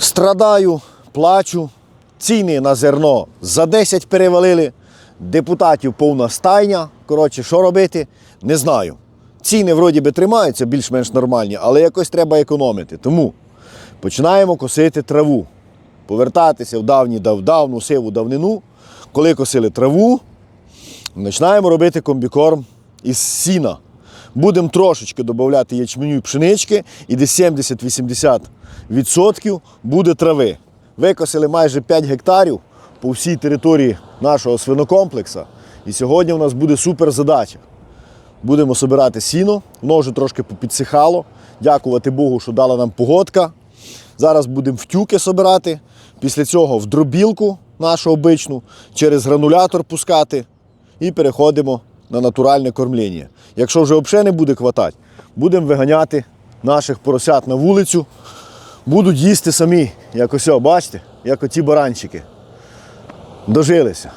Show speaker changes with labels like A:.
A: Страдаю, плачу. Ціни на зерно за 10 перевалили. Депутатів повна стайня. Коротше, що робити? Не знаю. Ціни вроді би тримаються більш-менш нормальні, але якось треба економити. Тому починаємо косити траву. Повертатися в давні дав давну сиву давнину. Коли косили траву, починаємо робити комбікорм із сіна. Будемо трошечки додати ячменю і пшенички, і десь 70-80% буде трави. Викосили майже 5 гектарів по всій території нашого свинокомплексу. І сьогодні у нас буде супер задача. Будемо збирати сіно, воно вже трошки попідсихало. Дякувати Богу, що дала нам погодка. Зараз будемо втюки збирати. Після цього в дробілку нашу обичну, через гранулятор пускати і переходимо на натуральне кормління. Якщо вже взагалі не буде хватати, будемо виганяти наших поросят на вулицю. Будуть їсти самі, як ось, бачите, як оці баранчики. Дожилися.